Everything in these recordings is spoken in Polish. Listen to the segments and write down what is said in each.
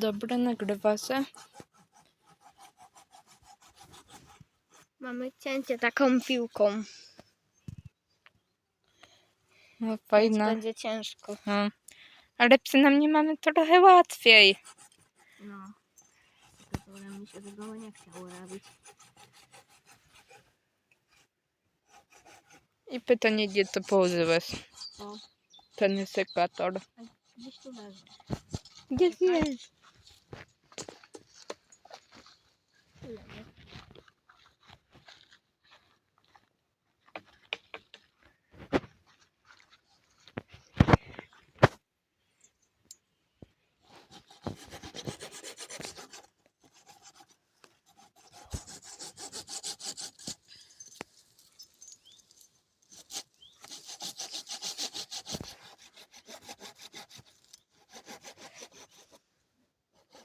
Dobra, nagrywa się. Mamy cięcie taką piłką. No, Więc fajna. będzie ciężko. No. Ale przynajmniej mamy trochę łatwiej. No. Tylko potem mi się tego nie chciało robić. I pytanie, gdzie to położyłeś? O, Ten sekator. gdzieś tu leży. Gdzie jest? Tu leży.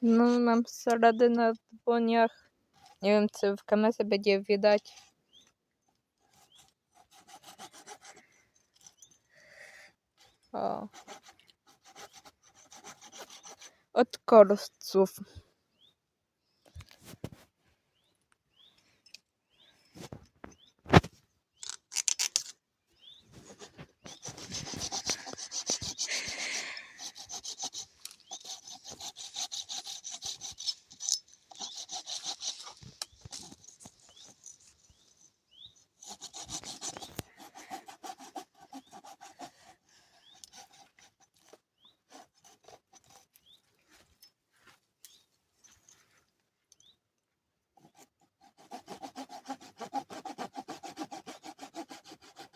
No, mam salady na dłoniach. Nie wiem, czy w kamerze będzie widać. O. Od kolców.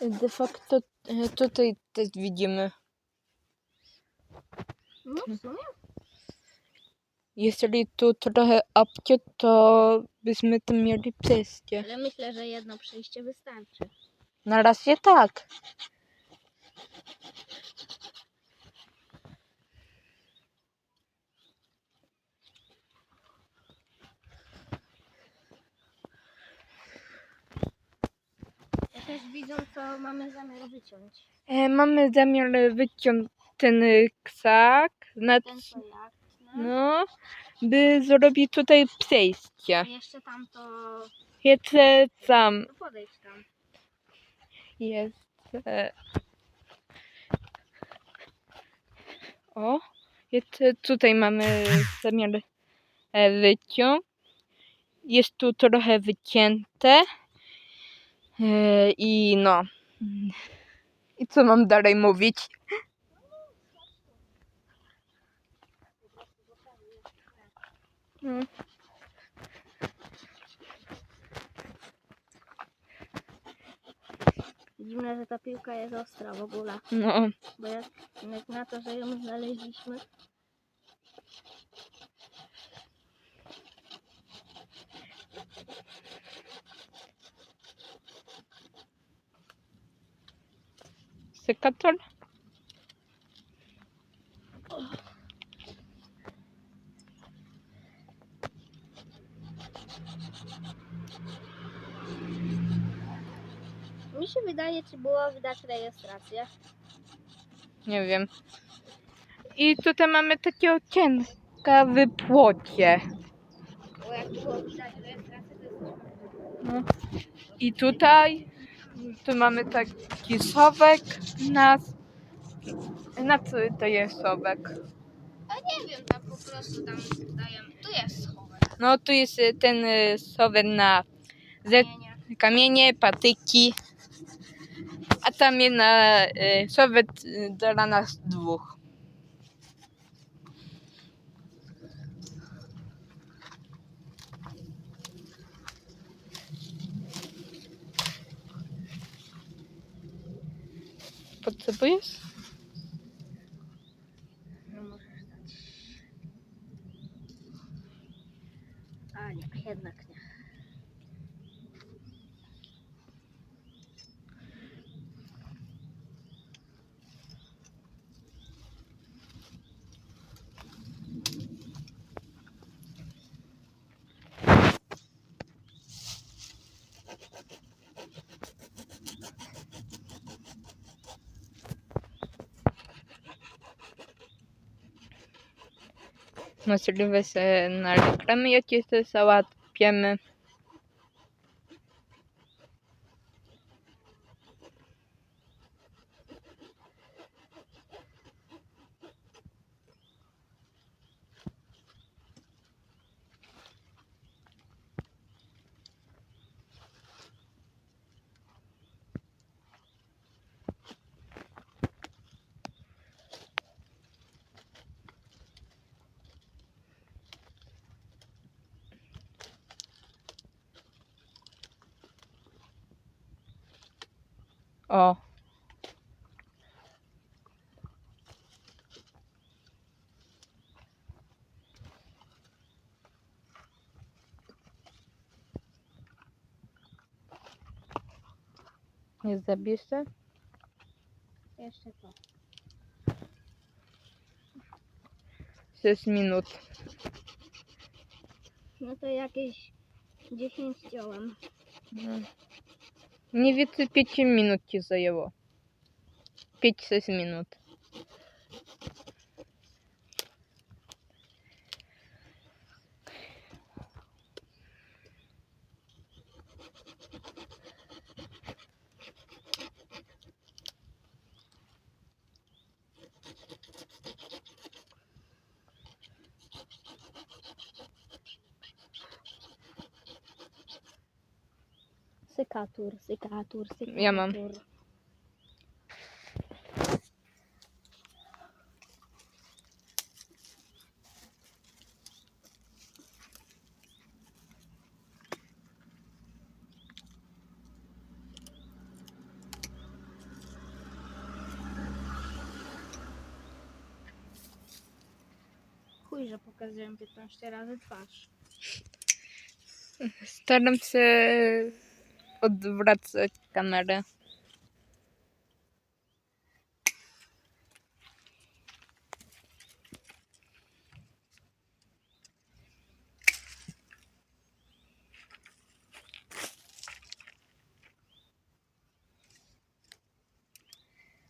De facto e, tutaj też widzimy. No w sumie. Jeżeli tu trochę apcie, to byśmy tam mieli przejście. Ale myślę, że jedno przejście wystarczy. Na razie tak. Też widzę, co mamy zamiar wyciąć. E, mamy zamiar wyciąć ten y, krzak, znaczy, Ten jak. no, No. by zrobić tutaj przejście. Jeszcze tam to... Jeszcze sam No podejdź tam. jest. E, o, jeszcze tutaj mamy zamiar e, wyciąć. Jest tu trochę wycięte. E, I no. I co mam dalej mówić? Mm. Dziwne, że ta piłka jest ostra w ogóle. No, Bo jak, jak na to, że ją znaleźliśmy, sekator. mi się wydaje, czy było widać rejestrację. Nie wiem. I tutaj mamy takie okienka w płocie. Bo jak było widać rejestrację, to jest No. I tutaj tu mamy taki sowek na... Na co to jest sowek? A nie wiem, tam po prostu tam daję. Tu jest schowek. No tu jest y, ten y, sowek na ze Nie, nie. kamienie, patyki. A tam jest na y, sowek y, dla nas dwóch. Potrzebujesz? No możesz dać. A nie, jednak nie. Możliwe, że nagramy jakieś O. Nie zabierz się? Jeszcze to. 6 minut. No to jakieś 10 działam. No. Не віце 5 минут за его. 5-6 минут. 14, 14, 14. Ja mam. Chuj, że pokazałem 15 razy twarz. Staram się odwracać kamerę.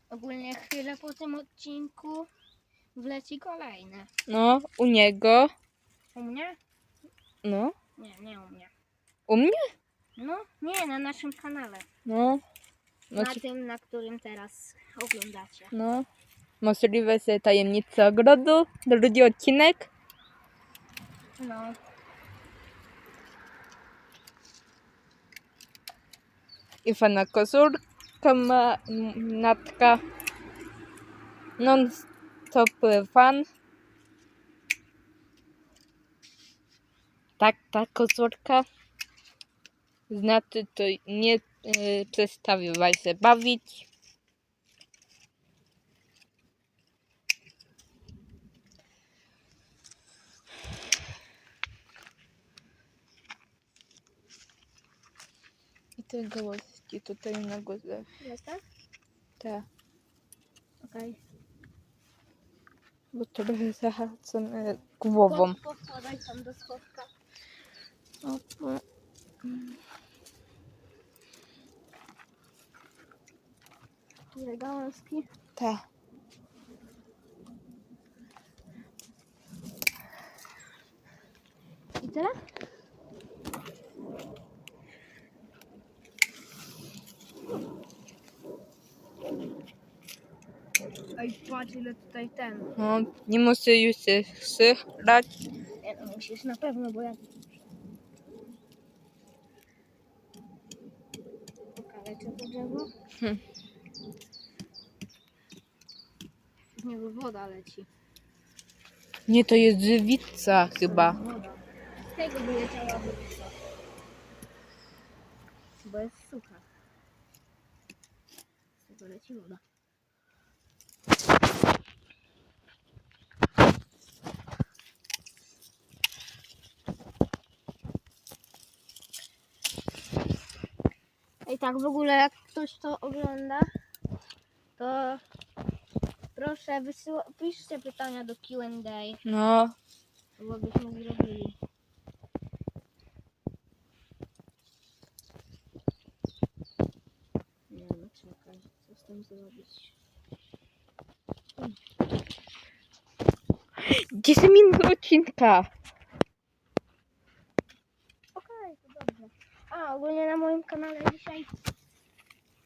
Ogólnie chwilę po tym odcinku wleci kolejne. No, u niego. U mnie? No, Nie, nie u mnie. u mnie? No, nie, na naszym kanale. No. No, na ci- tym, na którym teraz oglądacie. no. Możliwe, że tajemnica ogrodu. Drugi odcinek. No, I fana kozurka ma m, natka. Non-stop fan. Tak, ta kozurka. Znaczy to nie y, przestawiła się bawić. I te gołości tutaj na górze. jest tak? Tak. Okej. Bo trochę zahacamy głową. Po- Podkładaj tam do schowka. Ile gałązki? Tak. I tyle? Ej, patrz ile tutaj ten. No, nie muszę już się słychać. Nie no, musisz na pewno, bo ja... To drzewo. Hmm. Z niego woda leci. Nie, to jest żywica chyba. Woda. Z tego by leciała woda. Bo jest sucha. Z tego leci woda. I tak w ogóle jak ktoś to ogląda, to proszę wysyła, piszcie pytania do Q&A, No, bo byśmy zrobili. Nie no, czekaj, co z tym zrobić? 10 minut odcinka. Okej, to dobrze. A, ogólnie na moim kanale dzisiaj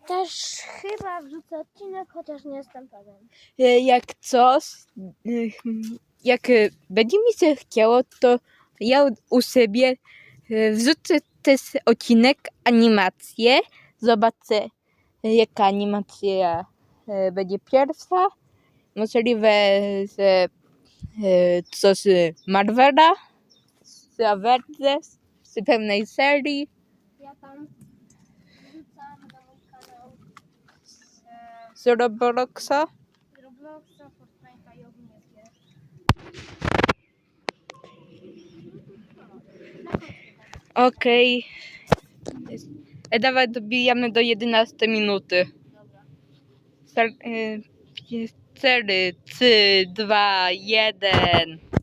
też chyba wrzucę odcinek, chociaż nie jestem pewien. E, Jak co, s- hmm, jak e, będzie mi się chciało, to ja u siebie e, wrzucę też odcinek animację. Zobaczę, jaka animacja będzie pierwsza. Możliwe, że coś Marvela, z Avengers, z pewnej serii. Ja tam wrzucam na mój kanał e, z Robloxa. Robloxa, Fortnite'a i ogólnie gier. Okej. E, Dawaj, dobijamy do 11 minuty. Dobra. Star- y, 4, 3, 2, 1.